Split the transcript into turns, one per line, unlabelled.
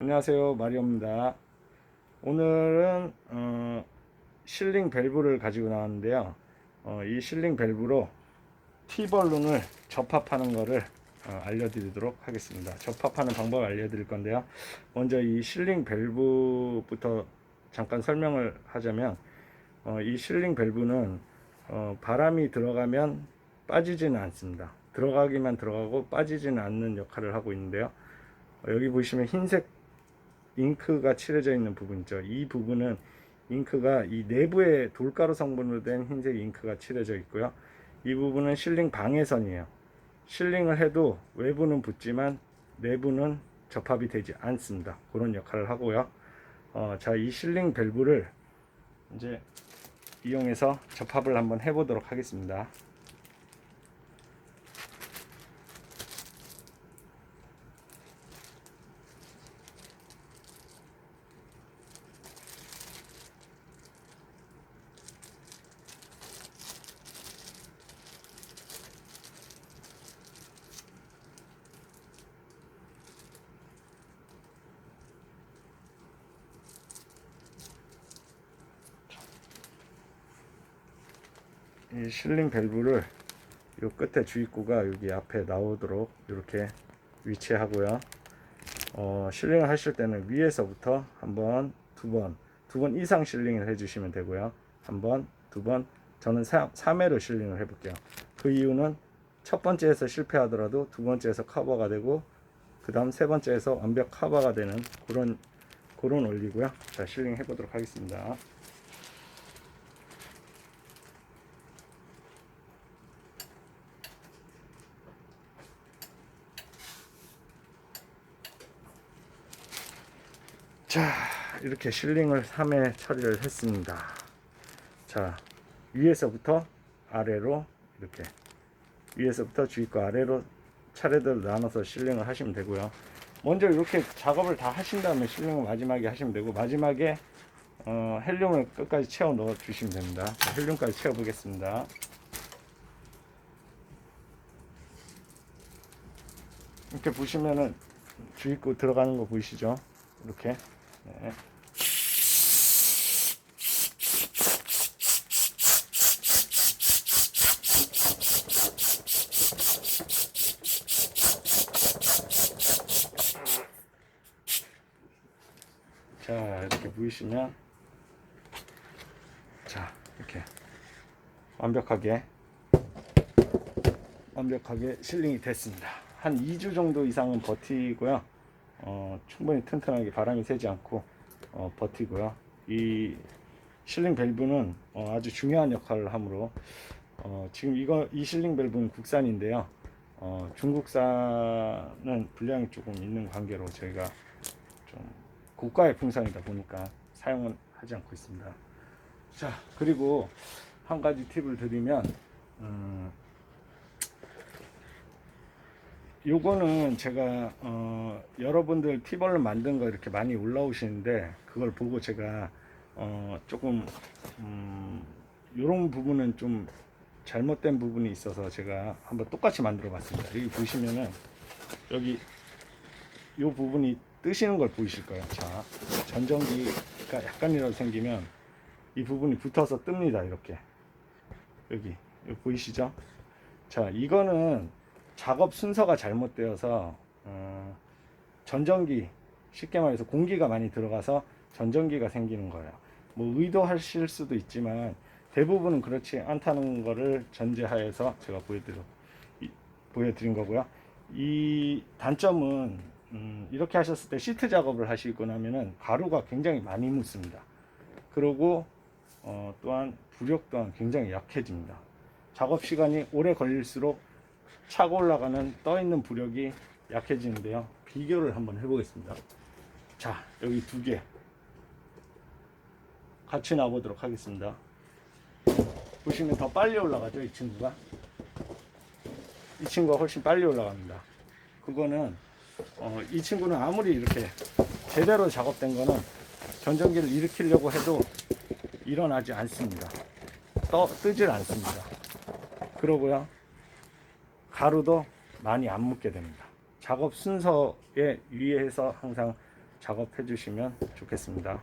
안녕하세요. 마리오입니다. 오늘은 어, 실링 밸브를 가지고 나왔는데요. 어, 이 실링 밸브로 T벌룬을 접합하는 것을 어, 알려드리도록 하겠습니다. 접합하는 방법을 알려드릴 건데요. 먼저 이 실링 밸브부터 잠깐 설명을 하자면 어, 이 실링 밸브는 어, 바람이 들어가면 빠지지는 않습니다. 들어가기만 들어가고 빠지지는 않는 역할을 하고 있는데요. 어, 여기 보시면 흰색 잉크가 칠해져 있는 부분 있죠. 이 부분은 잉크가 이 내부에 돌가루 성분으로 된 흰색 잉크가 칠해져 있고요. 이 부분은 실링 방해선이에요. 실링을 해도 외부는 붙지만 내부는 접합이 되지 않습니다. 그런 역할을 하고요. 어, 자, 이 실링 밸브를 이제 이용해서 접합을 한번 해보도록 하겠습니다. 이 실링 밸브를 요 끝에 주입구가 여기 앞에 나오도록 이렇게 위치하고요. 어, 실링을 하실 때는 위에서부터 한 번, 두 번, 두 번 이상 실링을 해주시면 되고요. 한 번, 두 번, 저는 3회로 실링을 해볼게요. 그 이유는 첫 번째에서 실패하더라도 두 번째에서 커버가 되고, 그 다음 세 번째에서 완벽 커버가 되는 그런, 그런 원리고요. 자, 실링 해보도록 하겠습니다. 자 이렇게 실링을 3회 처리를 했습니다. 자 위에서부터 아래로 이렇게 위에서부터 주입과 아래로 차례대로 나눠서 실링을 하시면 되고요. 먼저 이렇게 작업을 다 하신 다음에 실링을 마지막에 하시면 되고 마지막에 어, 헬륨을 끝까지 채워 넣어 주시면 됩니다. 자, 헬륨까지 채워 보겠습니다. 이렇게 보시면은 주입구 들어가는 거 보이시죠? 이렇게 네. 자 이렇게 보이시면 자 이렇게 완벽하게 완벽하게 실링이 됐습니다 한 2주 정도 이상은 버티고요 어, 충분히 튼튼하게 바람이 새지 않고 어, 버티고요. 이 실링 밸브는 어, 아주 중요한 역할을 하므로 어, 지금 이거 이 실링 밸브는 국산인데요. 어, 중국산은 분량이 조금 있는 관계로 저희가 좀 고가의 풍선이다 보니까 사용은 하지 않고 있습니다. 자 그리고 한 가지 팁을 드리면 음, 요거는 제가 어, 여러분들 티벌을 만든 거 이렇게 많이 올라오시는데 그걸 보고 제가 어, 조금 음, 요런 부분은 좀 잘못된 부분이 있어서 제가 한번 똑같이 만들어 봤습니다. 여기 보시면은 여기 요 부분이 뜨시는 걸 보이실 거예요. 자 전전기가 약간이라도 생기면 이 부분이 붙어서 뜹니다 이렇게. 여기 보이시죠? 자 이거는 작업 순서가 잘못되어서 어, 전전기 쉽게 말해서 공기가 많이 들어가서 전전기가 생기는 거예요. 뭐 의도하실 수도 있지만 대부분은 그렇지 않다는 거를 전제하에서 제가 보여드려 이- 보여드린 거고요. 이 단점은 음, 이렇게 하셨을 때 시트 작업을 하시고 나면은 가루가 굉장히 많이 묻습니다. 그리고 어, 또한 부력 또한 굉장히 약해집니다. 작업 시간이 오래 걸릴수록 차고 올라가는 떠 있는 부력이 약해지는데요. 비교를 한번 해보겠습니다. 자, 여기 두 개. 같이 놔보도록 하겠습니다. 보시면 더 빨리 올라가죠, 이 친구가. 이 친구가 훨씬 빨리 올라갑니다. 그거는, 어, 이 친구는 아무리 이렇게 제대로 작업된 거는 전전기를 일으키려고 해도 일어나지 않습니다. 떠, 뜨질 않습니다. 그러고요. 가루도 많이 안 묻게 됩니다. 작업 순서에 유의해서 항상 작업해 주시면 좋겠습니다.